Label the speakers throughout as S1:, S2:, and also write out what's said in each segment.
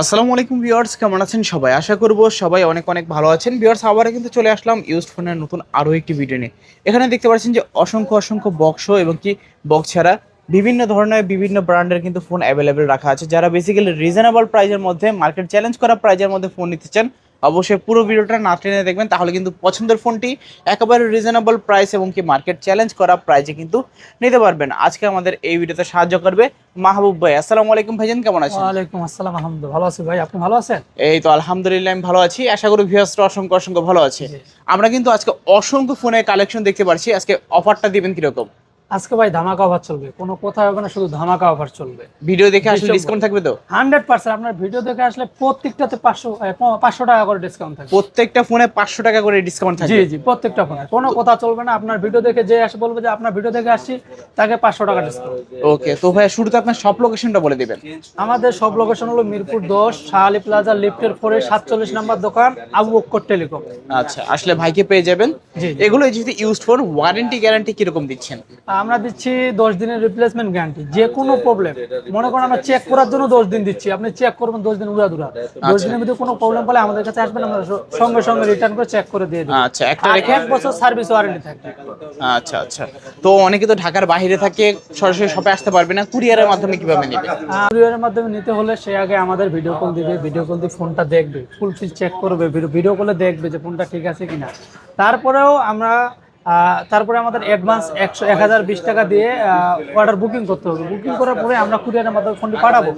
S1: আসসালামু আলাইকুম ভিউয়ার্স, কেমন আছেন সবাই? আশা করব সবাই অনেক অনেক ভালো আছেন। ভিউয়ার্স আবারে কিন্তু চলে আসলাম ইউজ ফোনের নতুন আরও একটি ভিডিও নিয়ে। এখানে দেখতে পাচ্ছেন যে অসংখ্য অসংখ্য বক্স এবং কি বক্স ছাড়া বিভিন্ন ধরনের বিভিন্ন ব্র্যান্ডের কিন্তু ফোন অ্যাভেলেবেল রাখা আছে। যারা বেসিক্যালি রিজনেবল প্রাইজের মধ্যে মার্কেট চ্যালেঞ্জ করা প্রাইজের মধ্যে ফোন নিতে চান অবশ্যই পুরো ভিডিওটা না টেনে দেখবেন তাহলে কিন্তু পছন্দের ফোনটি একেবারে রিজনেবল প্রাইস এবং কি মার্কেট চ্যালেঞ্জ করা প্রাইজে কিন্তু নিতে পারবেন। আজকে আমাদের এই ভিডিওতে সাহায্য করবে মাহবুব ভাই। আসসালামু আলাইকুম ভাইজান কেমন আছেন?
S2: ওয়ালাইকুম আসসালাম আলহামদুলিল্লাহ। ভালো আছি ভাই আপনি ভালো আছেন?
S1: এই তো আলহামদুলিল্লাহ আমি ভালো আছি। আশা করি ভিউয়ার্সরা অসংখ্য অসংখ্য ভালো আছে। আমরা কিন্তু আজকে অসংখ্য ফোনের কালেকশন দেখতে পাচ্ছি আজকে অফারটা দিবেন কীরকম?
S2: আজকে ভাই ধামাকা অফার চলবে। কোনো কথা হবে না শুধু ধামাকা অফার চলবে।
S1: ভিডিও দেখে আসলে ডিসকাউন্ট থাকবে তো?
S2: হান্ড্রেড পার্সেন্ট আপনার ভিডিও দেখে আসলে প্রত্যেকটাতে পাঁচশো পাঁচশো টাকা করে ডিসকাউন্ট থাকবে।
S1: প্রত্যেকটা ফোনে পাঁচশো টাকা করে ডিসকাউন্ট থাকবে?
S2: জি জি প্রত্যেকটা ফোনে। কোনো কথা চলবে না আপনার ভিডিও দেখে যে আসে বলবে যে আপনার ভিডিও দেখে আসছি তাকে পাঁচশো টাকা ডিসকাউন্ট
S1: ওকে তো ভাই শুরুতে আপনার সব লোকেশনটা বলে দিবেন।
S2: আমাদের সব লোকেশন হলো মিরপুর দশ শাহালি প্লাজা লিফটের পরে সাতচল্লিশ নাম্বার দোকান আবু বক্কর টেলিকম
S1: আচ্ছা আসলে ভাইকে পেয়ে যাবেন। এগুলো যেহেতু ইউজড ফোন ওয়ারেন্টি গ্যারান্টি কীরকম দিচ্ছেন?
S2: আমরা দিচ্ছি দশ দিনের রিপ্লেসমেন্ট গ্যারান্টি যে কোনো প্রবলেম মনে করেন আমরা চেক করার জন্য দশ দিন দিচ্ছি আপনি চেক করবেন দশ দিন উড়া দুরা দশ দিনের মধ্যে কোনো প্রবলেম পেলে আমাদের কাছে আসবেন আমরা সঙ্গে সঙ্গে রিটার্ন করে চেক করে দিয়ে দিই
S1: আচ্ছা একটা রেখে
S2: এক বছর সার্ভিস ওয়ারেন্টি থাকবে।
S1: আচ্ছা আচ্ছা। তো অনেকে তো ঢাকার বাইরে থাকে সরাসরি শপে আসতে পারবে না কুরিয়ারের মাধ্যমে কীভাবে নেবে?
S2: কুরিয়ারের মাধ্যমে নিতে হলে সে আগে আমাদের ভিডিও কল দিবে ভিডিও কল দিয়ে ফোনটা দেখবে ফুল ফিল চেক করবে ভিডিও কলে দেখবে যে ফোনটা ঠিক আছে কিনা। তারপরেও আমরা তারপরে আমাদের অ্যাডভান্স একশো এক হাজার বিশ টাকা দিয়ে অর্ডার বুকিং করতে হবে। বুকিং করার পরে আমরা কুরিয়ারের মাধ্যমে ফোনটি পাঠাবো।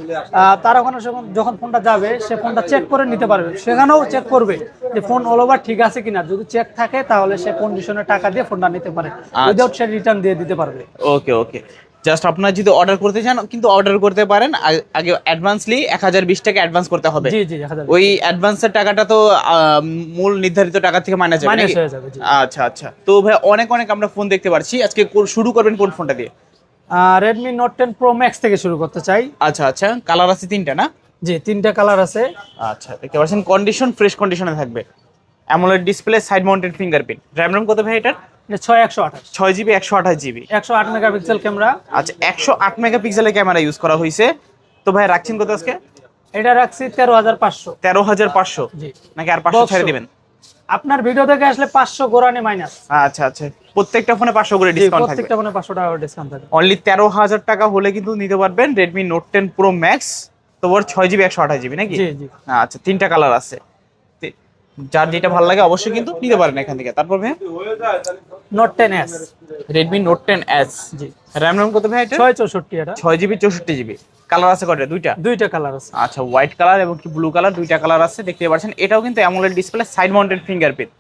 S2: তারা ওখানে যখন যখন ফোনটা যাবে সে ফোনটা চেক করে নিতে পারবে। সেখানেও চেক করবে যে ফোন অল ওভার ঠিক আছে কিনা। যদি চেক থাকে তাহলে সে কন্ডিশনে টাকা দিয়ে ফোনটা নিতে পারে। উইদাউট সে রিটার্ন দিয়ে দিতে পারবে।
S1: ওকে ওকে জাস্ট আপনার যদি অর্ডার করতে চান কিন্তু অর্ডার করতে পারেন। আগে অ্যাডভান্সলি এক হাজার বিশ টাকা অ্যাডভান্স করতে হবে। ওই অ্যাডভান্সের টাকাটা তো মূল নির্ধারিত টাকা থেকে মাইনাস যাবে
S2: হয়ে
S1: আচ্ছা আচ্ছা। তো ভাই অনেক অনেক আমরা ফোন দেখতে পাচ্ছি। আজকে কোন- শুরু করবেন কোন ফোনটা দিয়ে?
S2: Redmi Note ten Pro Max থেকে শুরু করতে চাই।
S1: আচ্ছা আচ্ছা। কালার আছে তিনটা না?
S2: জি তিনটা কালার আছে।
S1: আচ্ছা দেখতে পাচ্ছেন। কন্ডিশন ফ্রেশ কন্ডিশনে থাকবে। AMOLED display side mounted fingerprint RAM ROM কত ভাই এটার?
S2: এটা ছয় একশো আঠাশ।
S1: ছয় জিবি একশো আঠাশ জিবি।
S2: একশো আট মেগাপিক্সেল ক্যামেরা।
S1: আচ্ছা একশো আট মেগাপিক্সেলের ক্যামেরা ইউজ করা হয়েছে। তো ভাই রাখছেন কত আজকে?
S2: এটা রাখছি তেরো হাজার পাঁচশো।
S1: তেরো হাজার পাঁচশো। নাকি আর পাঁচশো। ছেড়ে দিবেন?
S2: আপনার ভিডিও দেখে আসলে পাঁচশো গোরানি মাইনাস
S1: আচ্ছা আচ্ছা। প্রত্যেকটা ফোনে পাঁচশো করে ডিসকাউন্ট থাকবে।
S2: প্রত্যেকটা মানে পাঁচশো টাকা ডিসকাউন্ট থাকবে।
S1: অনলি তেরো হাজার টাকা হলে কিন্তু নিতে পারবেন Redmi Note ten Pro Max তো ওর ছয় জিবি একশো আঠাশ জিবি নাকি? আচ্ছা তিনটা কালার আছে। যার যেটা ভালো লাগে অবশ্যই কিন্তু নিতে পারেন এখান থেকে। তারপর ভাই
S2: Note ten S
S1: Redmi Note ten S
S2: জি।
S1: র্যাম রম কত ভাই এটা?
S2: ছয় চৌষট্টি এটা।
S1: ছয় জিবি চৌষট্টি জিবি। কালার আছে কয়টা? দুইটা?
S2: দুইটা কালার আছে।
S1: আচ্ছা হোয়াইট কালার এবং কি ব্লু কালার দুইটা কালার আছে দেখতে পাচ্ছেন। এটাও কিন্তু AMOLED display side mounted fingerprint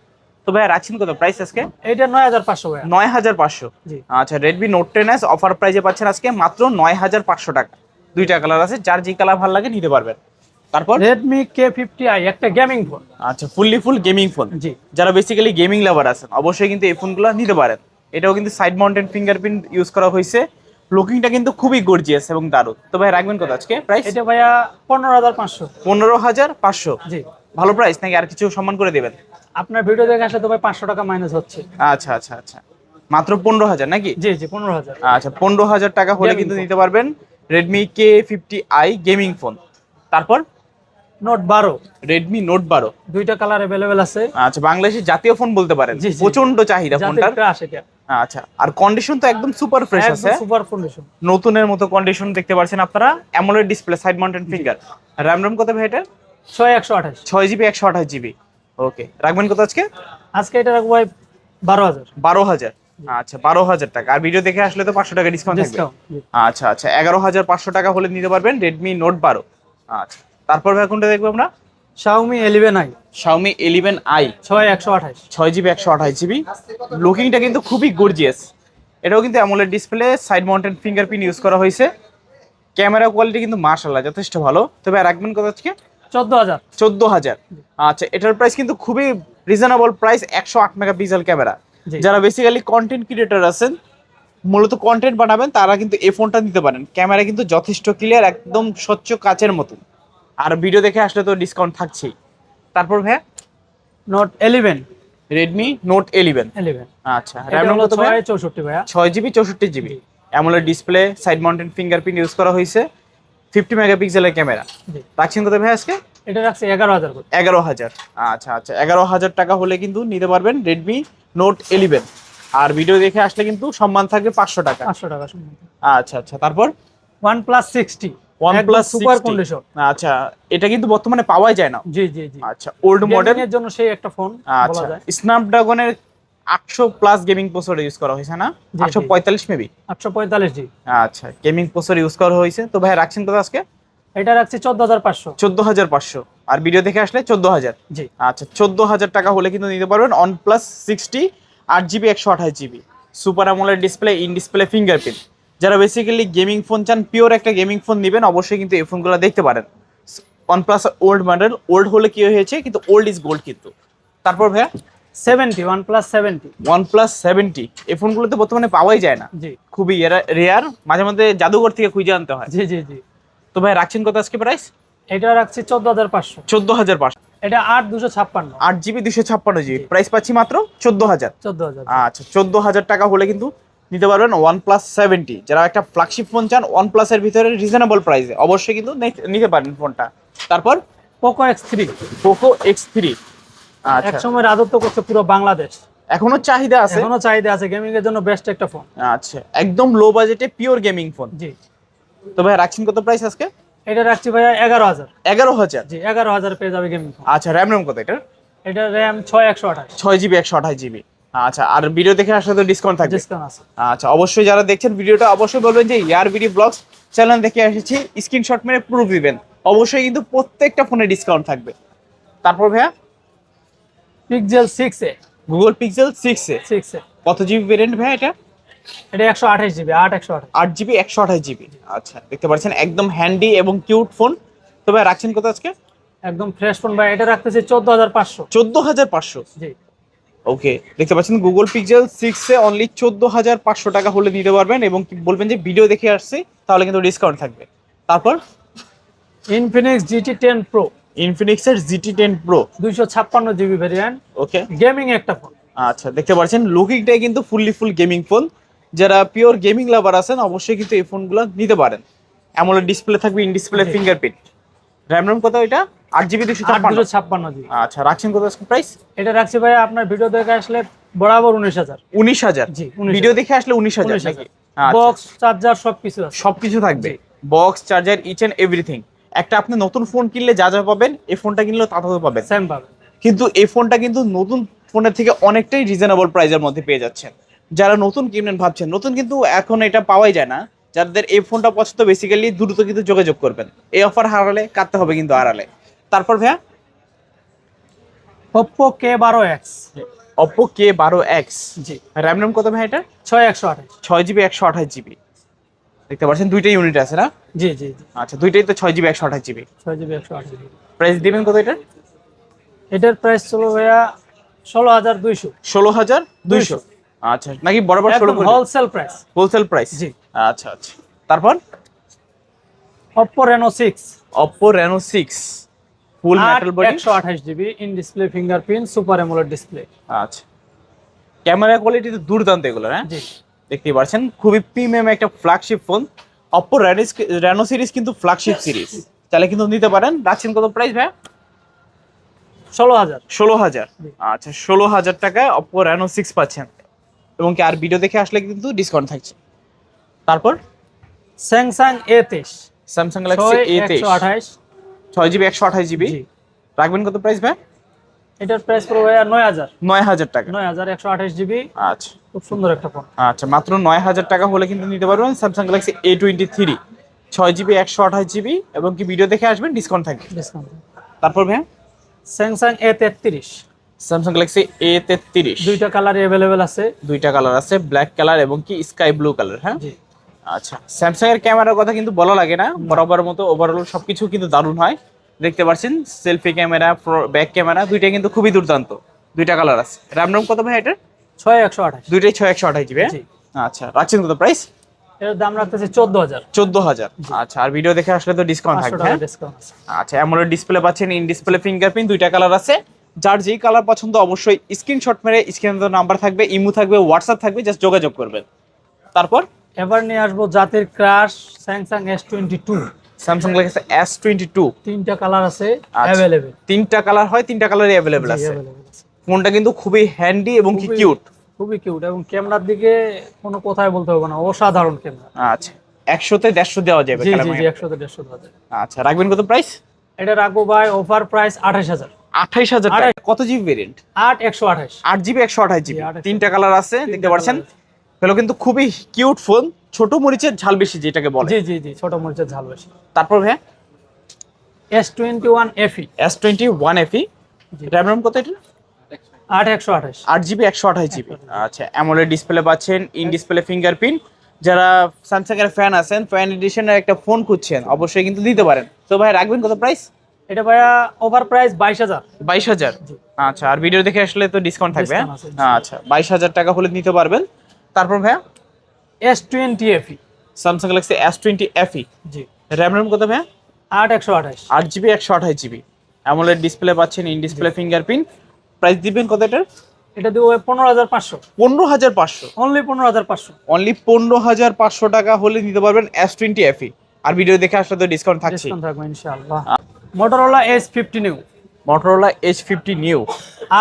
S1: তো ভাই রাখছেন কত প্রাইস আজকে?
S2: এটা নয় হাজার পাঁচশো ভাইয়া।
S1: নয় হাজার পাঁচশো।
S2: জি।
S1: আচ্ছা Redmi Note ten S offer প্রাইসে পাচ্ছেন আজকে মাত্র নয় হাজার পাঁচশো টাকা। দুইটা কালার আছে যার যে কালার ভালো লাগে নিতে পারবেন। তারপর?
S2: ফিফটি আই একটা গেমিং ফোন
S1: আচ্ছা ফুললি ফুল গেমিং ফোন
S2: জি।
S1: যারা বেসিক্যালি গেমিং লাভার আছেন অবশ্যই কিন্তু এই ফোনগুলো নিতে পারেন। এটাও কিন্তু সাইড মাউন্টেড ফিঙ্গারপ্রিন্ট ইউজ করা হয়েছে। লুকিংটা কিন্তু খুবই গর্জিয়াস এবং দারুণ। তো ভাই রাখবেন কত আজকে? প্রাইস
S2: এটা ভাইয়া পনেরো হাজার পাঁচশো।
S1: পনেরো হাজার পাঁচশো।
S2: জি।
S1: ভালো প্রাইস নাকি আর কিছু সম্মান করে দেবেন?
S2: আপনার ভিডিও দেখে আসলে তো ভাই পাঁচশো টাকা মাইনাস হচ্ছে।
S1: আচ্ছা আচ্ছা আচ্ছা। মাত্র পনেরো হাজার নাকি?
S2: জি জি পনেরো হাজার।
S1: আচ্ছা পনেরো হাজার টাকা হলে কিন্তু নিতে পারবেন Redmi K fifty i gaming phone তারপর?
S2: নোট বারো।
S1: রেডমি নোট বারো।
S2: দুইটা কালার অ্যাভেলেবেল আছে।
S1: আচ্ছা বাংলাদেশের জাতীয় ফোন বলতে পারেন। প্রচণ্ড চাহিদা ফোনটার আচ্ছা আর কন্ডিশন তো একদম সুপার ফ্রেশ আছে।
S2: সুপার কন্ডিশন
S1: নতুনের মতো কন্ডিশন দেখতে পাচ্ছেন আপনারা। AMOLED display side mountain finger RAM ROM কত ভাই এটা?
S2: ছয় একশো আঠাশ।
S1: ছয় জিবি একশো আঠাশ জিবি ওকে রাখবেন কত আজকে?
S2: আজকে এটা রাখব ভাই বারো হাজার।
S1: বারো হাজার। আচ্ছা বারো হাজার টাকা। আর ভিডিও দেখে আসলে তো পাঁচশো টাকা ডিসকাউন্ট থাকবে।
S2: ডিসকাউন্ট
S1: আচ্ছা আচ্ছা এগারো হাজার পাঁচশো টাকা হলে নিতে পারবেন রেডমি নোট বারো। আচ্ছা তারপর ভাই কোনটা দেখব আমরা?
S2: Eleven i
S1: Xiaomi eleven i
S2: ছয় একশো আঠাশ।
S1: ছয় জিবি একশো আঠাশ জিবি। লুকিংটা কিন্তু খুবই গর্জিয়াস এটাও কিন্তু AMOLED display side mountain fingerprint use করা হয়েছে। ক্যামেরা কোয়ালিটি কিন্তু মার্শাল্লাহ যথেষ্ট ভালো। তবে আর রাখবেন কত আজকে?
S2: চোদ্দ হাজার।
S1: চোদ্দ হাজার। আচ্ছা এটার প্রাইস কিন্তু খুবই রিজনেবল প্রাইস একশো আট মেগাপিক্সেল ক্যামেরা। যারা বেসিক্যালি কন্টেন্ট ক্রিয়েটর আছেন মূলত কন্টেন্ট বানাবেন তারা কিন্তু এই ফোনটা নিতে পারেন। ক্যামেরা কিন্তু যথেষ্ট ক্লিয়ার একদম স্বচ্ছ কাচের মতন। আর ভিডিও দেখে আসলে তো ডিসকাউন্ট থাকছেই। তারপর ভাইয়া?
S2: Note eleven
S1: Redmi Note eleven
S2: eleven
S1: আচ্ছা র্যাম কত
S2: ছয় চৌষট্টি ভাইয়া।
S1: ছয় জিবি চৌষট্টি GB AMOLED display side mountain fingerprint use করা হয়েছে। ফিফটি মেগাপিক্সেলের ক্যামেরা রাখছেন কত ভাই আজকে?
S2: এটা রাখছে এগারো হাজার
S1: এগারো হাজার। আচ্ছা আচ্ছা এগারো হাজার টাকা হলে কিন্তু নিতে পারবেন রেডমি নোট ইলেভেন আর ভিডিও দেখে আসলে কিন্তু সম্মান থাকবে পাঁচশো টাকা।
S2: পাঁচশো টাকা
S1: আচ্ছা আচ্ছা তারপর?
S2: OnePlus sixty
S1: OnePlus
S2: super
S1: 60
S2: condition
S1: আচ্ছা এটা কিন্তু বর্তমানে পাওয়াই যায় না।
S2: জি জি জি।
S1: আচ্ছা ওল্ড মডেল
S2: এর জন্য সেই একটা ফোন
S1: আচ্ছা স্ন্যাপড্রাগনের আটশো প্লাস গেমিং প্রসেসর ইউজ করা হয়েছে না? আটশো। পঁয়তাল্লিশ মেবি
S2: আটশো পঁয়তাল্লিশ জি।
S1: আচ্ছা গেমিং প্রসেসর ইউজ করা হয়েছে। তো ভাই রাখছেন কত আজকে?
S2: এটা রাখছি চোদ্দ হাজার পাঁচশো।
S1: চোদ্দ হাজার পাঁচশো। আর ভিডিও দেখে আসলে চোদ্দ হাজার।
S2: জি।
S1: আচ্ছা চোদ্দ হাজার টাকা হলে কিন্তু নিতে পারবেন। অন প্লাস সিক্সটি আট জিবি একশো আঠাশ GB super AMOLED display in display fingerprint যারা বেসিক্যালি গেমিং ফোন চান পিওর একটা গেমিং ফোন নেবেন অবশ্যই কিন্তু এই ফোনগুলো দেখতে পারেন। OnePlus old model old হলে কি হয়েছে কিন্তু ওল্ড ইজ গোল্ড কিন্তু। তারপর ভাইয়া?
S2: Seventy OnePlus seventy
S1: OnePlus seventy এই ফোনগুলোতে বর্তমানে পাওয়াই যায় না।
S2: জি।
S1: খুবই রেয়ার মাঝে মধ্যে জাদুঘর থেকে খুঁজে আনতে হয়।
S2: জি জি জি।
S1: তো ভাই রাখছেন কত আজকে প্রাইস
S2: এটা রাখছি চোদ্দ হাজার পাঁচশো।
S1: চোদ্দ হাজার পাঁচশো।
S2: এটা আট দুশো ছাপ্পান্ন।
S1: আট জিবি দুশো ছাপ্পান্ন জিবি। প্রাইস পাচ্ছি মাত্র চোদ্দ হাজার।
S2: চোদ্দ হাজার।
S1: আচ্ছা চোদ্দ হাজার টাকা হলে কিন্তু নিতে পারবেন ওয়ান প্লাস সেভেন্টি যারা একটা ফ্ল্যাগশিপ ফোন চান ওয়ান প্লাসের ভিতরে রিজনেবল প্রাইসে অবশ্যই কিন্তু নিতে পারেন ফোনটা তারপর
S2: Poco X three
S1: Poco X three
S2: এক সময় রাজত্ব করছে পুরো বাংলাদেশ।
S1: এখনও চাহিদা আছে?
S2: এখনও চাহিদা আছে গেমিং এর জন্য বেস্ট একটা ফোন
S1: আচ্ছা। একদম লো বাজেটে পিওর গেমিং ফোন
S2: জি।
S1: তো ভাই রাখছেন কত প্রাইস আজকে?
S2: এটা রাখছি ভাইয়া এগারো হাজার।
S1: এগারো হাজার?
S2: জি এগারো হাজার পেয়ে যাবে গেমিং ফোন
S1: আচ্ছা র্যাম র্যাম কত এটা
S2: এটা র্যাম ছয় একশো আঠাশ।
S1: ছয় জিবি একশো আঠাশ জিবি আচ্ছা আর ভিডিও দেখে আসলে তো ডিসকাউন্ট থাকবে?
S2: ডিসকাউন্ট আছে।
S1: আচ্ছা অবশ্যই যারা দেখছেন ভিডিওটা অবশ্যই বলবেন যে ইয়ার ভিডিও ব্লগস চ্যানেল দেখে এসেছি স্ক্রিনশট মেরে প্রুফ দিবেন। অবশ্যই কিন্তু প্রত্যেকটা ফোনে ডিসকাউন্ট থাকবে। তারপর ভাইয়া?
S2: Pixel six A.
S1: Google Pixel six A?
S2: Six A.
S1: কত জিবি ভেরিয়েন্ট ভাইয়া এটা?
S2: এটা একশো আঠাশ জিবি আট একশো আঠাশ।
S1: আট জিবি একশো আঠাশ জিবি আচ্ছা দেখতে পাচ্ছেন একদম হ্যান্ডি এবং কিউট ফোন তো ভাই রাখছেন কত আজকে?
S2: একদম ফ্রেশ ফোন ভাই এটা রাখতেছি চোদ্দ হাজার পাঁচশো।
S1: চোদ্দ হাজার পাঁচশো।
S2: জি।
S1: ওকে দেখতে পাচ্ছেন Google Pixel six A only চোদ্দ হাজার পাঁচশো টাকা হলে নিতে পারবেন এবং বলবেন যে ভিডিও দেখে আসছি তাহলে কিন্তু ডিসকাউন্ট থাকবে। তারপর?
S2: ইনফিনিক্স জিটি টেন প্রো
S1: ইনফিনিক্সের জিটি টেন প্রো
S2: দুইশো ছাপ্পান্ন জিবি ভ্যারিয়েন্ট
S1: ওকে
S2: গেমিং একটা ফোন
S1: আচ্ছা দেখতে পাচ্ছেন লুকিংটাই কিন্তু ফুললি ফুল গেমিং ফোন যারা পিওর গেমিং লাভার আছেন অবশ্যই কিন্তু এই ফোনগুলো নিতে পারেন। অ্যামোলেড ডিসপ্লে থাকবে in display. Fingerprint RAM ROM কত এটা? আট জিবি দুশো ছাপ্পান্ন। আচ্ছা রাখছেন কত প্রাইস
S2: এটা রাখছি ভাই আপনার ভিডিও দেখে আসলে বরাবর উনিশ হাজার।
S1: উনিশ হাজার? ভিডিও দেখে আসলে উনিশ হাজার আচ্ছা।
S2: বক্স চার্জার সব কিছু আছে।
S1: সবকিছু থাকবে। Box charger each and everything একটা আপনি নতুন ফোন কিনলে যা যা পাবেন এই ফোনটা কিনলেও তা তা পাবেন।
S2: সেম পাবে
S1: কিন্তু এই ফোনটা কিন্তু নতুন ফোনের থেকে অনেকটাই রিজনেবল প্রাইসের মধ্যে পেয়ে যাচ্ছেন। যারা নতুন কিনবেন ভাবছেন নতুন কিন্তু এখন এটা পাওয়াই যায় না। যাদের এই ফোনটা পছন্দ বেসিক্যালি দ্রুত কিন্তু যোগাযোগ করবেন। এই অফার হারালে কাটতে হবে কিন্তু হারালে। তারপর ভাইয়া?
S2: ওপ্পো কে বারো এক্স
S1: অপো কে বারো এক্স
S2: জি।
S1: র্যাম র্যাম কত ভাই এটা
S2: ছয় একশো আঠাশ।
S1: ছয় জিবি একশো আঠাশ জিবি। দেখতে পাচ্ছেন দুইটাই ইউনিট আছে না?
S2: জি জি
S1: আচ্ছা দুইটাই তো ছয় জিবি একশো আঠাশ জিবি।
S2: ছয় জিবি একশো আঠাশ জিবি।
S1: প্রাইস দিবেন কত এটা
S2: এটার প্রাইস চলো ভাইয়া ষোলো হাজার দুইশো।
S1: ষোলো হাজার দুইশো। আচ্ছা নাকি বরাবর ষোলো
S2: হোলসেল প্রাইস
S1: হোলসেল প্রাইস
S2: জি।
S1: আচ্ছা আচ্ছা। তারপর?
S2: Oppo Reno six
S1: Oppo Reno six full metal body
S2: একশো আঠাশ GB in display fingerprint super AMOLED display
S1: আচ্ছা। ক্যামেরা কোয়ালিটি তো দুর্দান্ত এগুলো হ্যাঁ?
S2: জি।
S1: দেখতেই পাচ্ছেন খুবই প্রিমিয়াম একটা ফ্ল্যাগশিপ ফোন অপো রেনিস রেনো সিরিজ কিন্তু ফ্ল্যাগশিপ সিরিজ তাহলে কিন্তু নিতে পারেন। রাখছেন কত প্রাইস ভাই
S2: ষোলো হাজার।
S1: ষোলো হাজার। আচ্ছা ষোলো হাজার টাকায় অপো রেনো সিক্স পাচ্ছেন। এবং কি আর ভিডিও দেখে আসলে কিন্তু ডিসকাউন্ট থাকছে। তারপর?
S2: স্যামসাং এ তেইশ।
S1: স্যামসাং গ্যালাক্সি এ
S2: একশো আঠাশ।
S1: ছয় জিবি একশো আঠাশ জিবি রাখবেন কত প্রাইস ভাই?
S2: এটার প্রাইস পড়বে ভাইয়া নয় হাজার।
S1: নয় হাজার টাকা।
S2: নয় হাজার একশো আঠাশ জিবি
S1: আচ্ছা।
S2: খুব সুন্দর একটা ফোন
S1: আচ্ছা মাত্র নয় হাজার টাকা হলে কিন্তু নিতে পারবেন Samsung Galaxy A twenty three ছয় জিবি একশো আঠাশ জিবি এবং কি ভিডিও দেখে আসবেন? ডিসকাউন্ট থাকবে।
S2: ডিসকাউন্ট
S1: তারপর ভাই
S2: স্যামসাং এ তেত্রিশ
S1: স্যামসাং গ্যালাক্সি এ তেত্রিশ
S2: দুইটা কালার অ্যাভেলেবেল আছে।
S1: দুইটা কালার আছে ব্ল্যাক কালার এবং কি স্কাই ব্লু কালার হ্যাঁ? আচ্ছা স্যামসাং এর ক্যামেরার কথা কিন্তু বলা লাগে না। বরাবর মতো ওভারঅল সবকিছু কিন্তু দারুণ হয়। দেখতে পাচ্ছেন সেলফি ক্যামেরা ব্যাক ক্যামেরা দুইটা কিন্তু খুবই দুর্দান্ত। দুইটা কালার আছে। র্যাম রোম কত ভাই এটা
S2: ছয় একশো আঠাশ।
S1: দুইটাই ছয় একশো আঠাশ জিবি
S2: জি।
S1: আচ্ছা রাখছেন কত প্রাইস
S2: এর দাম রাখতেছে চোদ্দ হাজার।
S1: চোদ্দ হাজার। আচ্ছা আর ভিডিও দেখে আসলে তো ডিসকাউন্ট থাকবে হ্যাঁ? আচ্ছা অ্যামোলেড ডিসপ্লে পাচ্ছেন ইন ডিসপ্লে ফিঙ্গারপ্রিন্ট দুইটা কালার আছে। যার যেই কালার পছন্দ অবশ্যই স্ক্রিনশট মেরে স্ক্রিনে নাম্বার থাকবে ইমো থাকবে হোয়াটসঅ্যাপ থাকবে জাস্ট যোগাযোগ করবেন। তারপর?
S2: এবার নিয়ে আসব জাতির crush Samsung S twenty two
S1: Samsung Galaxy S twenty two
S2: তিনটা কালার আছে
S1: আচ্ছা।
S2: অ্যাভেলেবেল
S1: তিনটা কালার হয় তিনটা কালারই অ্যাভেলেবেল আছে। ফোনটা কিন্তু খুবই হ্যান্ডি এবং কি কিউট
S2: খুবই কিউট এবং ক্যামেরার দিকে কোনো কথাই বলতে হবে না অসাধারণ ক্যামেরা।
S1: আচ্ছা একশোতে দেড়শো দেওয়া যাবে
S2: জি জি
S1: কালার
S2: জি একশো থেকে দেড়শো হাজার
S1: আচ্ছা রাখবেন কত প্রাইস
S2: এটা রাখব ভাই অফার প্রাইস আঠাশ হাজার।
S1: আঠাইশ হাজার কত জিবি ভেরিয়েন্ট
S2: আট একশো আঠাশ।
S1: আট জিবি একশো আঠাশ জিবি তিনটা কালার আছে দেখতে পাচ্ছেন? হলো কিন্তু খুবই কিউট ফোন ছোট মরিচের ঝাল বেশি যেটাকে বলে।
S2: জি জি জি ছোট মরিচের ঝাল বেশি।
S1: তারপর ভাই
S2: S twenty one FE
S1: S twenty one FE. RAM ROM কত এটা?
S2: আট একশো আঠাশ।
S1: আট জিবি একশো আঠাশ জিবি আচ্ছা অ্যামোলেড ডিসপ্লে পাচ্ছেন ইন ডিসপ্লে ফিঙ্গারপ্রিন্ট যারা স্যামসাং এর ফ্যান আছেন ফ্যান এডিশনের একটা ফোন খুঁজছেন অবশ্যই কিন্তু দিতে পারেন। তো ভাই রাখবেন কত প্রাইস
S2: এটা ভাইয়া ওভার প্রাইস বাইশ হাজার।
S1: বাইশ হাজার। আচ্ছা আর ভিডিও দেখে আসলে তো ডিসকাউন্ট থাকবে হ্যাঁ? আচ্ছা বাইশ হাজার টাকা হলে নিতে পারবেন। তারপর ভাইয়া?
S2: S twenty FE
S1: Samsung Galaxy S twenty FE
S2: জি।
S1: র্যাম রম কত ভাইয়া?
S2: আট একশো আঠাশ।
S1: আট জিবি একশো আঠাশ জিবি। অ্যামোলেড ডিসপ্লে পাচ্ছেন ইন ডিসপ্লে ফিঙ্গারপ্রিন্ট প্রাইস দিবেন কত এটার?
S2: এটা দিব পনেরো হাজার পাঁচশো।
S1: পনেরো হাজার পাঁচশো।
S2: অনলি পনেরো হাজার পাঁচশো।
S1: অনলি পনেরো হাজার পাঁচশো টাকা হলে নিতে পারবেন এস টোয়েন্টি এফই আর ভিডিও দেখে আসলে তো ডিসকাউন্ট থাকছে
S2: ডিসকাউন্ট থাকবে ইনশাআল্লাহ। Motorola S fifty new
S1: Motorola H fifty new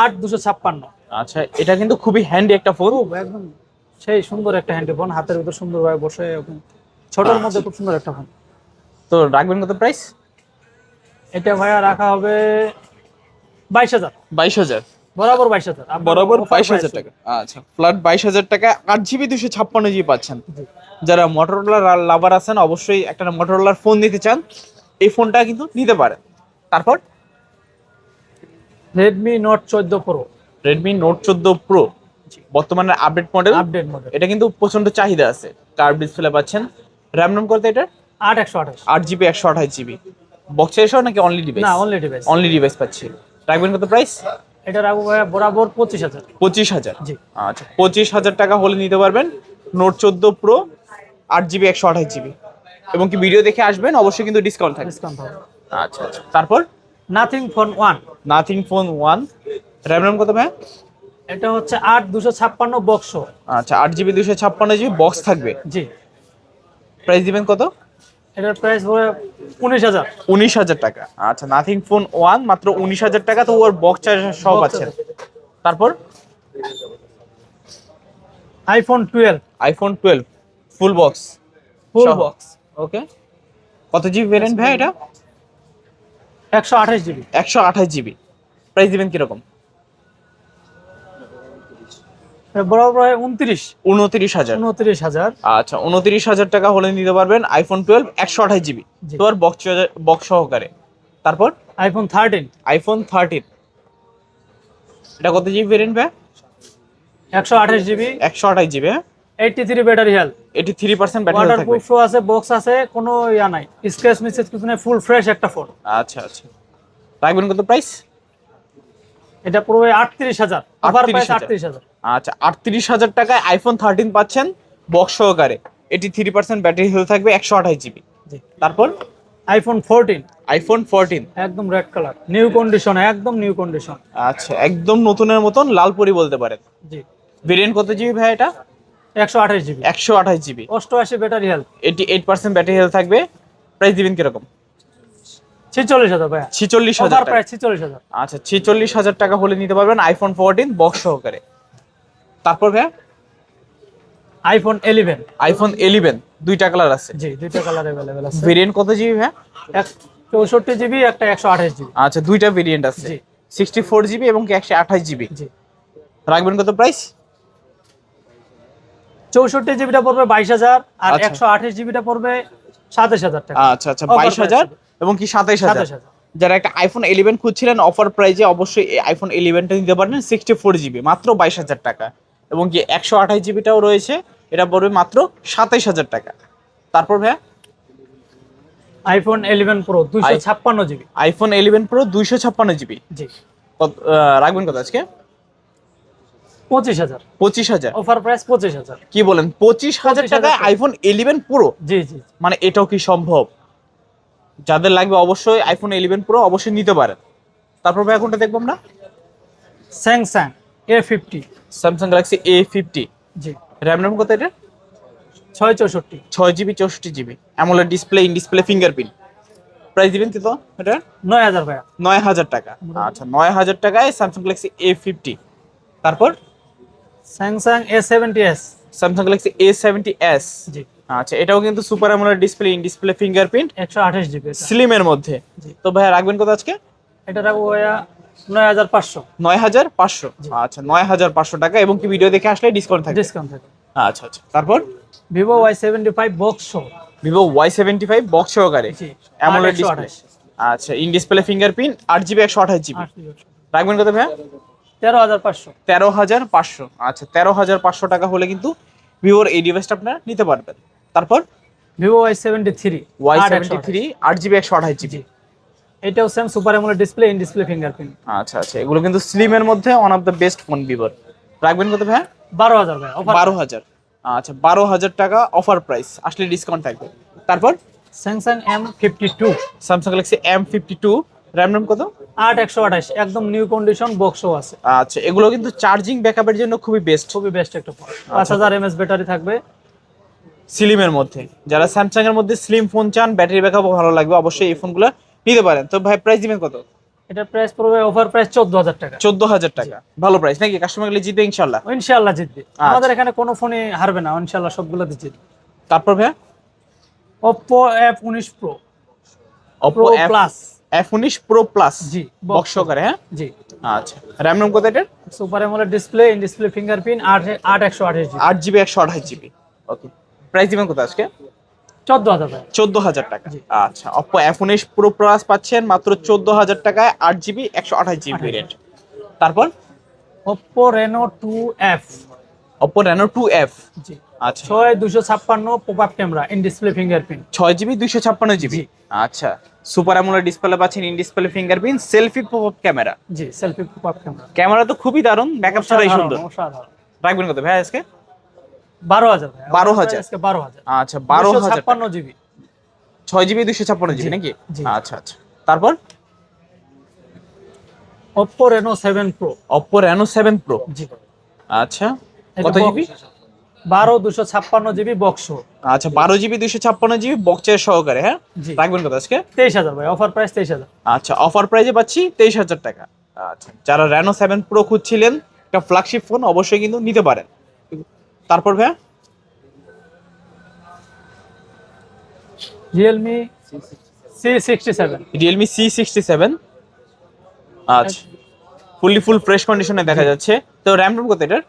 S2: আট দুশো ছাপ্পান্ন।
S1: আচ্ছা এটা কিন্তু খুবই হ্যান্ডি একটা ফোন
S2: একদম। সেই সুন্দর একটা হ্যান্ডি ফোন হাতের ভিতর সুন্দরভাবে বসে ছোটোর মধ্যে খুব সুন্দর একটা ফোন
S1: তো রাখবেন কত প্রাইস
S2: এটা ভাইয়া রাখা হবে বাইশ হাজার।
S1: বাইশ হাজার।
S2: বরাবর বাইশ হাজার।
S1: বরাবর বাইশ হাজার টাকা। আচ্ছা ফ্ল্যাট বাইশ হাজার টাকা আট জিবি দুশো ছাপ্পান্ন জিবি পাচ্ছেন। যারা মটোরোলার লাভার আছেন অবশ্যই একটা মটোরোলার ফোন নিতে চান। এই ফোনটা কিন্তু নিতে পারেন। তারপর?
S2: রেডমি নোট চোদ্দ প্রো
S1: রেডমি নোট চোদ্দ প্রো বর্তমানে আপডেট মডেল
S2: আপডেট মডেল
S1: এটা কিন্তু প্রচণ্ড চাহিদা আছে। কার্ভ ডিসপ্লে পাচ্ছেন। র্যাম রম করতে এটা
S2: আট একশো আঠাশ।
S1: আট জিবি একশো আঠাশ জিবি বক্সে এসেও নাকি অনলি ডিভাইস
S2: না অনলি ডিভাইস
S1: অনলি ডিভাইস পাচ্ছি। রাখবেন কত প্রাইস
S2: এটা রাখব ভাইয়া বরাবর পঁচিশ হাজার।
S1: পঁচিশ হাজার।
S2: জি।
S1: আচ্ছা পঁচিশ হাজার টাকা হলে নিতে পারবেন। নোট চোদ্দ প্রো আট জিবি একশো আঠাশ জিবি এবং কি ভিডিও দেখে আসবেন অবশ্যই কিন্তু ডিসকাউন্ট থাকবে।
S2: ডিসকাউন্ট হবে।
S1: আচ্ছা আচ্ছা। তারপর?
S2: Nothing Phone one
S1: Nothing Phone one RAM RAM কত ভাই
S2: এটা হচ্ছে আট দুশো ছাপ্পান্ন বক্স
S1: আচ্ছা আট জিবি দুশো ছাপ্পান্ন জিবি বক্স থাকবে?
S2: জি।
S1: প্রাইস দিবেন কত?
S2: এটার প্রাইস উনিশ হাজার।
S1: উনিশ হাজার টাকা। আচ্ছা নাথিং ফোন ওয়ান মাত্র উনিশ হাজার টাকা তো ওর বক্স চার্জ সহ
S2: Box
S1: পাচ্ছেন তারপর?
S2: IPhone twelve
S1: iPhone twelve full box
S2: full box
S1: okay কত জিবি ভেরিয়েন্ট ভাই এটা?
S2: একশো আঠাশ জিবি।
S1: একশো আঠাশ জিবি। প্রাইস দিবেন কীরকম?
S2: বরাবর হয় উনত্রিশ।
S1: উনত্রিশ হাজার।
S2: উনত্রিশ হাজার।
S1: আচ্ছা উনত্রিশ হাজার টাকা হলে নিতে পারবেন আইফোন টুয়েলভ একশো আঠাশ জিবি। তোমার বক্স বক্স সহকারে। তারপর?
S2: আইফোন থার্টিন
S1: আইফোন থার্টিন এটা কত জিবি ভেরিয়েন্ট ভাই?
S2: একশো আঠাশ জিবি
S1: একশো আঠাশ জিবি হ্যাঁ?
S2: Eighty three battery health
S1: eighty three percent battery
S2: water proof আছে বক্স আছে কোনো ইয়া নাই। স্ক্র্যাচ মিসেজ কিছু নেই ফুল ফ্রেশ একটা ফোন
S1: আচ্ছা আচ্ছা। রাখবেন কত প্রাইস
S2: এটা পড়বে আটত্রিশ হাজার। অফার
S1: 38,000
S2: প্রাইস আটত্রিশ হাজার।
S1: আচ্ছা আটত্রিশ হাজার টাকায় আইফোন থার্টিন পাচ্ছেন বক্স সহকারে। এটি থ্রি পার্সেন্ট ব্যাটারি হেলথ থাকবে একশো আঠাশ জিবি
S2: জি।
S1: তারপর?
S2: আইফোন ফোরটিন
S1: আইফোন ফোরটিন
S2: একদম রেড কালার নিউ কন্ডিশন একদম নিউ কন্ডিশন
S1: আচ্ছা একদম নতুনের মতন লাল পরি বলতে পারেন।
S2: জি।
S1: ভেরিয়েন্ট কত জিবি ভাই এটা?
S2: একশো আঠাশ জিবি
S1: একশো আঠাশ জিবি
S2: অষ্টআশি battery health
S1: eighty eight percent battery health থাকবে। প্রাইস দিবেন কীরকম?
S2: ছিচল্লিশ হাজার
S1: ছিচল্লিশ হাজার
S2: ছিচল্লিশ হাজার।
S1: আচ্ছা ছিচল্লিশ হাজার টাকা হলে নিতে পারবেন আইফোন ফোরটিন বক্স সহকারে। তারপর ভাই
S2: আইফোন ইলেভেন
S1: আইফোন ইলেভেন দুইটা কালার আছে।
S2: জি দুইটা কালার অ্যাভেলেবেল আছে।
S1: ভেরিয়েন্ট কত জিবি ভাই
S2: এক চৌষট্টি জিবি একটা একশো আঠাশ জিবি
S1: আচ্ছা দুইটা ভেরিয়েন্ট আছে।
S2: জি।
S1: সিক্সটি ফোর জিবি এবং একশো আঠাশ জিবি
S2: জি।
S1: রাখবেন কত প্রাইস
S2: চৌষট্টি জিবিটা পড়বে বাইশ হাজার আর
S1: আচ্ছা।
S2: একশো আঠাশ জিবিটা পড়বে সাতাশ হাজার টাকা।
S1: আচ্ছা আচ্ছা বাইশ হাজার। এবং কি
S2: সাতাশ হাজার?
S1: যারা একটা আইফোন ইলেভেন খুঁজছিলেন অফার প্রাইজে অবশ্যই আইফোন ইলেভেনটা নিতে পারবেন সিক্সটি ফোর জিবি মাত্র বাইশ হাজার টাকা। এবং কি একশো আঠাশ জিবিটাও রয়েছে এটা পড়বে মাত্র সাতাইশ হাজার টাকা। তারপর ভাইয়া?
S2: আইফোন ইলেভেন প্রো দুইশো ছাপ্পান্ন জিবি।
S1: আইফোন ইলেভেন প্রো দুইশো ছাপ্পান্ন জিবি।
S2: জি।
S1: রাখবেন কত আজকে?
S2: পঁচিশ হাজার।
S1: পঁচিশ হাজার।
S2: অফার প্রাইস পঁচিশ হাজার।
S1: কি বলেন পঁচিশ হাজার টাকায়
S2: টাকা।
S1: আইফোন ইলেভেন প্রো
S2: জি জি
S1: মানে এটাও কি সম্ভব? যাদের লাগবে অবশ্যই আইফোন ইলেভেন প্রো অবশ্যই নিতে পারেন। তারপর ভাই কোনটা দেখব আমরা?
S2: Samsung A fifty
S1: Samsung Galaxy A fifty
S2: G.
S1: RAM RAM কত এটা?
S2: ছয় চৌষট্টি।
S1: ছয় জিবি চৌষট্টি GB AMOLED display in display fingerprint price দিবেন কত এটা
S2: নয় হাজার ভাইয়া
S1: নয় হাজার টাকা। আচ্ছা নয় হাজার টাকায় স্যামসাং গ্যালাক্সি এ ফিফটি তারপর?
S2: Samsung A seventy S
S1: Samsung Galaxy A seventy S
S2: জি।
S1: আচ্ছা এটাও কিন্তু super AMOLED display in display fingerprint
S2: একশো আঠাশ জিবি
S1: স্লিমের মধ্যে। তো ভাইয়া রাখবেন কত আজকে?
S2: এটা রাখব ভাইয়া
S1: 9500 9500 আচ্ছা 9500 টাকা এবং কি ভিডিও দেখে আসলে ডিসকাউন্ট থাকে
S2: ডিসকাউন্ট থাকে
S1: আচ্ছা আচ্ছা। তারপর?
S2: Vivo Y75 box
S1: Vivo Y75 box সহকারে অ্যামোলেড ডিসপ্লে আচ্ছা in display fingerprint
S2: 8GB 128GB
S1: রাখবেন কত
S2: তেরো হাজার পাঁচশো।
S1: আচ্ছা 13500 টাকা হলে কিন্তু ভিভোর এই ডিভাইসটা আপনারা নিতে পারবেন। তারপর?
S2: Vivo
S1: Y73 Y73 8GB 128GB
S2: এটাও same super AMOLED display in display fingerprint
S1: আচ্ছা আচ্ছা। এগুলো কিন্তু স্লিমের মধ্যে one of the best phone ভিভোর রাখবেন কত ভাইয়া?
S2: বারো হাজার ভাই অফার
S1: বারো হাজার। আচ্ছা বারো হাজার টাকা অফার প্রাইস আসলে ডিসকাউন্ট থাকবে। তারপর?
S2: Samsung M fifty two
S1: Samsung Galaxy M fifty two RAM RAM কত?
S2: আট একশো আঠাশ। একদম নিউ কন্ডিশন বক্সও আছে।
S1: আচ্ছা এগুলো কিন্তু চার্জিং ব্যাকআপের জন্য খুবই বেস্ট
S2: খুবই বেস্ট একটা ফোন পাঁচ হাজার এমএস ব্যাটারি থাকবে।
S1: স্লিমের মধ্যে। যারা স্যামসাং এর মধ্যে স্লিম ফোন চান ব্যাটারি ব্যাকআপও ভালো লাগবে। অবশ্যই এই ফোনগুলো নিতে পারেন। তো ভাই প্রাইস দিবেন কত?
S2: এটা প্রাইস পড়বে অফার প্রাইস চোদ্দ হাজার টাকা।
S1: চোদ্দ হাজার টাকা। ভালো প্রাইস নাকি? কাস্টমার গেলে জিতবে ইনশাল্লাহ
S2: ইনশাআল্লাহ জিতবে। আমাদের এখানে কোনো ফোনে হারবে না। ইনশাআল্লাহ সবগুলোতে জিতবে।
S1: তারপর
S2: ওপো এফ উনিশ প্রো
S1: Oppo F এফ উনিশ প্রো প্লাস
S2: জি
S1: বক্স সহকারে হ্যাঁ?
S2: জি।
S1: আচ্ছা। র্যাম রোম কত এটার?
S2: Super AMOLED display in display fingerprint আট আট একশো আঠাশ জিবি
S1: আট জিবি একশো আঠাশ জিবি ওকে প্রাইস দিবেন কত আজকে?
S2: চোদ্দ হাজার টাকা।
S1: আচ্ছা অপো এফ উনিশ প্রো প্লাস পাচ্ছেন মাত্র চোদ্দ হাজার টাকায় আট জিবি একশো আঠাশ জিবি ভেরিয়েন্ট তারপর?
S2: Reno two F
S1: Oppo Reno two F
S2: জি।
S1: আচ্ছা।
S2: ছয় দুশো ছাপ্পান্ন pop up camera in display fingerprint
S1: ছয় জিবি ছাপ্পান্ন জিবি আচ্ছা। সুপার অ্যামোলেড ডিসপ্লে পাচ্ছেন in display fingerprint selfie pop up camera
S2: G selfie pop up camera
S1: camera তো খুবই দারুণ ব্যাকআপ ছাড়াই সুন্দর। রাখবেন কত? ভাই আজকে?
S2: বারো হাজার ভাই।
S1: 12,000
S2: বারো হাজার।
S1: আচ্ছা বারো হাজার
S2: ছাপ্পান্ন জিবি।
S1: ছয় জিবি দুইশো ছাপ্পান্ন জিবি নাকি? আচ্ছা আচ্ছা। তারপর?
S2: Oppo Reno seven Pro
S1: Oppo Reno seven Pro
S2: জি।
S1: আচ্ছা কত জিবি?
S2: বারো দুশো ছাপ্পান্ন জিবি বক্স
S1: আচ্ছা জিবি জিবি বক্সের সহকারে হ্যাঁ? রাখবেন কত আজকে?
S2: তেইশ হাজার ভাই অফার প্রাইস তেইশ হাজার।
S1: আচ্ছা অফার প্রাইজে পাচ্ছি তেইশ হাজার টাকা। আচ্ছা যারা র্যানো সেভেন প্রো খুঁজছিলেন একটা ফ্ল্যাগশিপ ফোন অবশ্যই কিন্তু নিতে পারেন। তারপর ভাইয়া?
S2: Realme C sixty seven
S1: Realme C sixty seven আচ্ছা। ফুললি ফুল ফ্রেশ কন্ডিশনে দেখা যাচ্ছে। তো র্যাম রোম কত এটার?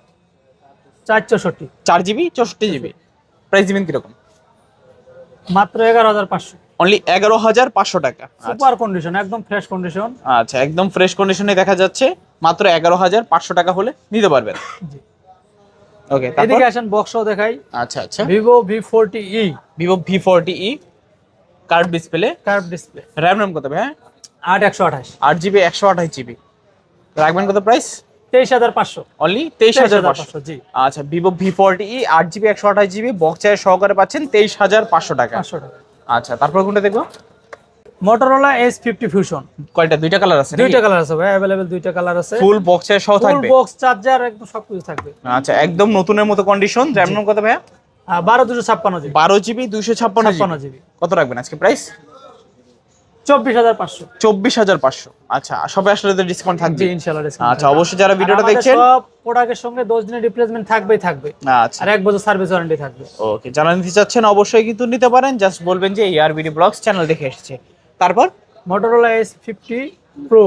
S2: চার চৌষট্টি।
S1: চার জিবি? চৌষট্টি জিবি। প্রাইস দিবেন কীরকম?
S2: মাত্র এগারো হাজার পাঁচশো।
S1: অনলি এগারো হাজার পাঁচশো টাকা। আচ্ছা।
S2: সুপার কন্ডিশন একদম ফ্রেশ কন্ডিশন
S1: আচ্ছা একদম ফ্রেশ কন্ডিশনে দেখা যাচ্ছে। মাত্র এগারো হাজার পাঁচশো টাকা হলে নিতে পারবেন।
S2: জি।
S1: ওকে
S2: এদিকে আসেন বক্সও দেখাই।
S1: আচ্ছা আচ্ছা।
S2: Vivo V forty E
S1: Vivo V forty E curve display
S2: curve display
S1: RAM RAM কত ভাই
S2: আট একশো আঠাশ।
S1: আট জিবি একশো আঠাশ জিবি রাখবেন কত প্রাইস
S2: তেইশ হাজার পাঁচশো।
S1: অনলি তেইশ হাজার পাঁচশো।
S2: জি।
S1: আচ্ছা ভিভো ভি ফোরটি ই আট জিবি একশো আঠাশ জিবি বক্সায় সহকারে পাচ্ছেন তেইশ হাজার পাঁচশো টাকা।
S2: পাঁচশো টাকা।
S1: আচ্ছা তারপর কোনটা দেখব?
S2: মোটরোলা এস ফিফটি ফিউশন
S1: কয়টা? দুইটা কালার আছে
S2: দুইটা কালার আছে ভাই অ্যাভেলেবেল দুইটা কালার আছে।
S1: ফুল বক্সের সহ
S2: ফুল বক্স চার্জার একদম সবকিছু থাকবে।
S1: আচ্ছা একদম নতুনের মতো কন্ডিশন র্যাম র্যাম কত ভাইয়া?
S2: বারো দুশো ছাপ্পান্ন জিবি।
S1: বারো জিবি দুইশো ছাপ্পান্ন জিবি। কত রাখবেন আজকে প্রাইস
S2: চব্বিশ হাজার পাঁচশো।
S1: চব্বিশ হাজার পাঁচশো। আচ্ছা সবাই আসলে ডিসকাউন্ট থাকবে।
S2: ইনশাল্লাহ
S1: আচ্ছা অবশ্যই যারা ভিডিওটা
S2: আর আমাদের
S1: দেখছেন
S2: সব প্রোডাক্টের সঙ্গে দশ দিনের রিপ্লেসমেন্ট থাকবেই থাকবে।
S1: আচ্ছা।
S2: আর এক বছর সার্ভিস ওয়ারেন্টি থাকবে।
S1: ওকে যারা নিতে চাচ্ছেন অবশ্যই কিন্তু নিতে পারেন। জাস্ট বলবেন যে এআর বিডি ব্লগস চ্যানেল দেখে এসেছে। তারপর?
S2: Motorola S fifty Pro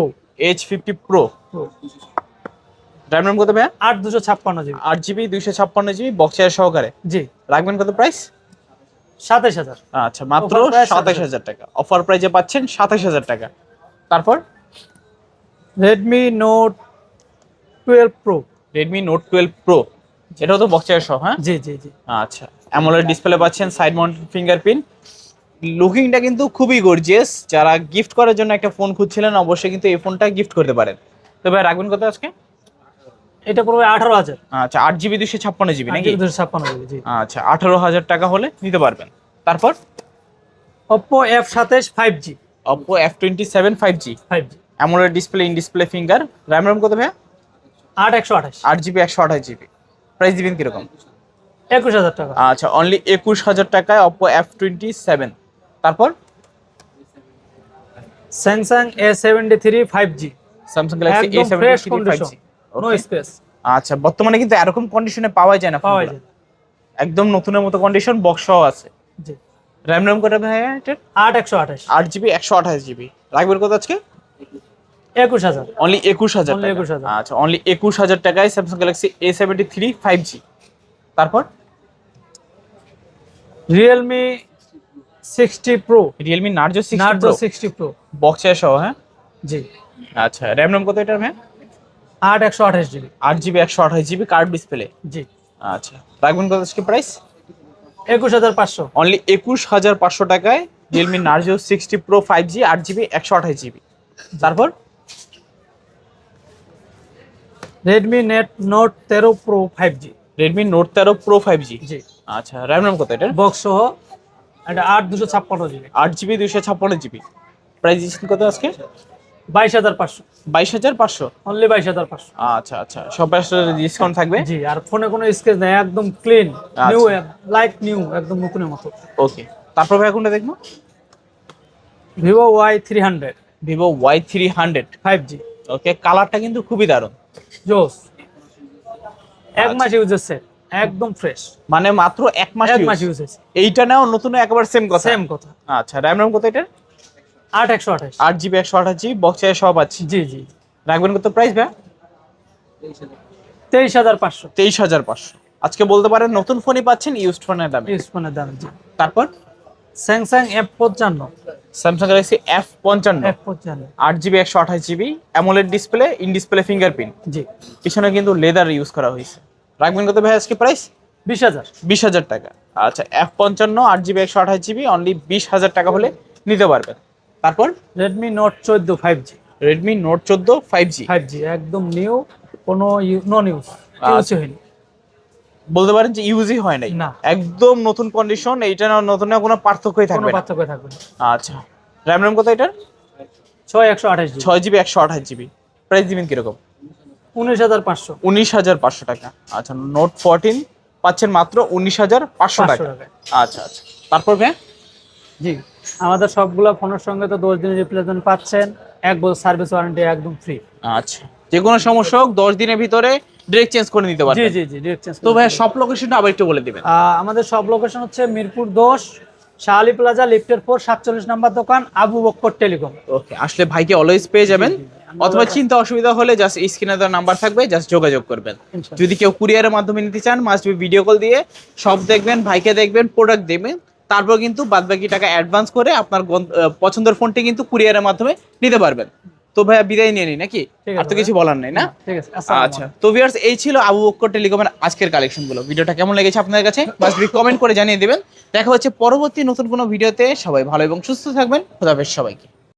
S1: H fifty Pro RAM RAM কত ভাইয়া?
S2: আট দুশো ছাপ্পান্ন জিবি।
S1: আট জিবি দুইশো ছাপ্পান্ন জিবি বক্সের সহকারে।
S2: জি।
S1: রাখবেন কত প্রাইস
S2: সাতাইশ হাজার।
S1: আচ্ছা মাত্র সাতাশ হাজার টাকা। অফার প্রাইজে পাচ্ছেন সাতাশ হাজার টাকা। তারপর?
S2: Redmi Note twelve Pro
S1: Redmi Note twelve Pro এটাও তো বক্সের সহ হ্যাঁ?
S2: জি জি জি।
S1: আচ্ছা অ্যামোলেড ডিসপ্লে পাচ্ছেন সাইড মাউন্টেড ফিঙ্গারপ্রিন্ট লুকিংটা কিন্তু খুবই গর্জিয়াস যারা গিফট করার জন্য একটা ফোন খুঁজছিলেন অবশ্যই কিন্তু এই ফোনটা গিফট করতে পারেন। তো তবে রাখবেন কত আজকে?
S2: এটা পড়বে আঠারো হাজার।
S1: আচ্ছা আট জিবি দুশো ছাপ্পান্ন জিবি নাকি?
S2: দুশো ছাপ্পান্ন জিবি জি।
S1: আচ্ছা আঠারো হাজার টাকা হলে নিতে পারবেন। তারপর?
S2: ওপো এফ সাতাশ five G
S1: Oppo F twenty seven five G
S2: five G
S1: AMOLED display in display finger RAM RAM কত ভাইয়া?
S2: আট একশো আঠাশ।
S1: আট জিবি একশো আঠাশ জিবি প্রাইস দিবেন কীরকম?
S2: একুশ হাজার টাকা।
S1: আচ্ছা অনলি একুশ হাজার টাকায় অপো এফ টোয়েন্টি সেভেন তারপর?
S2: Samsung A seventy three five G
S1: Samsung Galaxy A
S2: no space
S1: আচ্ছা বর্তমানে কিন্তু এরকম কন্ডিশনে পাওয়া যায় না
S2: পাওয়া যায়।
S1: একদম নতুনের মতো কন্ডিশন বক্স সহ আছে।
S2: জি।
S1: র্যাম র্যাম ভাইয়া এটার?
S2: আট একশো আঠাশ।
S1: আট জিবি একশো আঠাশ জিবি রাখবেন কত আজকে?
S2: একুশ হাজার।
S1: অনলি একুশ হাজার
S2: Only
S1: টাকা।
S2: 21,000
S1: আচ্ছা অনলি একুশ হাজার টাকায় Samsung Galaxy A seventy three five G তারপর?
S2: Realme sixty Pro
S1: Realme Narzo
S2: Narzo sixty Pro
S1: box সহ হ্যাঁ?
S2: জি।
S1: আচ্ছা র্যাম র্যাম কত এটার হ্যাঁ
S2: আট একশো আঠাশ জিবি
S1: আট জিবি একশো আঠাশ জিবি কার্ড ডিসপ্লে
S2: জি।
S1: আচ্ছা রাখবেন কত আজকে প্রাইস
S2: একুশ হাজার পাঁচশো।
S1: অনলি একুশ হাজার পাঁচশো টাকায় Realme Narzo sixty Pro five G আট জিবি একশো আঠাশ জিবি তারপর?
S2: রেডমি নেট নোট তেরো Pro five G
S1: Redmi Note তেরো প্রো ফাইভ জি
S2: জি।
S1: আচ্ছা র্যাম র্যাম কত এটার?
S2: বক্স সহ এটা আট দুশো ছাপ্পান্ন জিবি।
S1: আট জিবি ছাপ্পান্ন জিবি। প্রাইস দিচ্ছেন কত আজকে?
S2: বাইশ হাজার পাঁচশো।
S1: বাইশ হাজার পাঁচশো?
S2: অনলি বাইশ হাজার পাঁচশো।
S1: আচ্ছা আচ্ছা। সব ডিসকাউন্ট থাকবে?
S2: জি আর ফোনে কোনো স্কেচ নেই একদম ক্লিন। নিউ লাইক নিউ একদম নতুনের মতো।
S1: ওকে তারপর ভাই কোনটা দেখব?
S2: Vivo Y three hundred
S1: Vivo Y three hundred
S2: five G
S1: okay কালারটা কিন্তু খুবই দারুণ।
S2: জোস এক
S1: আচ্ছা।
S2: মাস ইউজের সেট একদম ফ্রেশ
S1: মানে মাত্র এক মাস
S2: এক মাস ইউজ হয়েছে।
S1: এইটা নাও নতুন একেবারে সেম কথা?
S2: সেম কথা।
S1: আচ্ছা র্যাম র্যাম কত এটা
S2: আট একশো আঠাশ।
S1: আট জিবি একশো আঠাশ জিবি বক্সে সব আছে?
S2: জি জি।
S1: রাখবেন কত প্রাইস ভাই?
S2: তেইশ হাজার পাঁচশো।
S1: তেইশ হাজার পাঁচশো। আজকে বলতে পারেন নতুন ফোনই পাচ্ছেন ইউজড ফোনের দামে।
S2: ইউজ ফোনের দাম জি।
S1: তারপর?
S2: স্যামসাং এফ পঞ্চান্ন।
S1: স্যামসাং গ্যালাক্সি এফ পঞ্চান্ন।
S2: এফ পঞ্চান্ন।
S1: আট জিবি একশো আঠাশ GB AMOLED display in display fingerprint
S2: জি।
S1: পিছনে কিন্তু লেদার ইউজ করা হয়েছে। রাখবেন কত ভাই আজকে প্রাইস
S2: বিশ হাজার।
S1: বিশ হাজার টাকা। আচ্ছা এফ পঞ্চান্ন আট জিবি একশো আঠাশ জিবি অনলি বিশ হাজার টাকা হলে নিতে পারবেন। তারপর?
S2: রেডমি নোট চোদ্দ ফাইভ জি
S1: রেডমি নোট চোদ্দ ফাইভ জি
S2: ফাইভ জি একদম নিউ কোনো নন ইউজ ইউজ। হয়নি।
S1: বলতে পারেন যে ইউজই হয় নাই। একদম নতুন কন্ডিশন এইটা না নতুন কোনো পার্থক্যই থাকবে
S2: পার্থক্য থাকবে
S1: আচ্ছা। র্যাম র্যাম কত এটার?
S2: ছয় একশো আঠাশ
S1: ছয় জিবি একশো আঠাশ জিবি প্রাইস দিবেন কীরকম?
S2: উনিশ হাজার পাঁচশো।
S1: উনিশ হাজার পাঁচশো টাকা। আচ্ছা নোট ফোরটিন পাচ্ছেন মাত্র উনিশ হাজার পাঁচশো টাকা। আচ্ছা আচ্ছা। তারপর ভাই
S2: জি। আমাদের সবগুলো ফোনের সঙ্গে তো দশ দিনের রিপ্লেসমেন্ট পাচ্ছেন এক বছর সার্ভিস ওয়ারেন্টি একদম ফ্রি
S1: আচ্ছা। যে কোনো সমস্যা হোক দশ দিনের ভিতরে ডিরেক্ট চেঞ্জ করে নিতে পারবেন।
S2: জি জি ডিরেক্ট চেঞ্জ
S1: তো ভাই সব লোকেশনটা আবার একটু বলে দিবেন।
S2: আমাদের সব লোকেশন হচ্ছে মিরপুর দশ শাহালি প্লাজা লিফটের ফোর সাতচল্লিশ নাম্বার দোকান আবু বক্কর টেলিকম।
S1: ওকে আসলে ভাইকে অলওয়েজ পেয়ে যাবেন।
S2: জি, জি।
S1: অথবা চিন্তা অসুবিধা হলে জাস্ট স্ক্রিনে দেওয়ার নাম্বার থাকবে জাস্ট যোগাযোগ করবেন। যদি কেউ কুরিয়ারের মাধ্যমে নিতে চান মাস্ট বি ভিডিও কল দিয়ে সব দেখবেন ভাইকে দেখবেন প্রোডাক্ট দেবেন তারপর কিন্তু বাদ বাকি টাকা অ্যাডভান্স করে আপনার পছন্দের ফোনটি কিন্তু কুরিয়ারের মাধ্যমে নিতে পারবেন। তো ভাইয়া বিদায় নিয়ে নি নাকি? আর তো কিছু বলার নেই না?
S2: ঠিক আছে
S1: আচ্ছা তো ভিউয়ার্স এই ছিল আবু বক্কর টেলিকমের আজকের কালেকশনগুলো। ভিডিওটা কেমন লেগেছে আপনাদের কাছে? বাস কমেন্ট করে জানিয়ে দেবেন। দেখা হচ্ছে পরবর্তী নতুন কোনো ভিডিওতে। সবাই ভালো এবং সুস্থ থাকবেন। খোদাফেজ সবাইকে।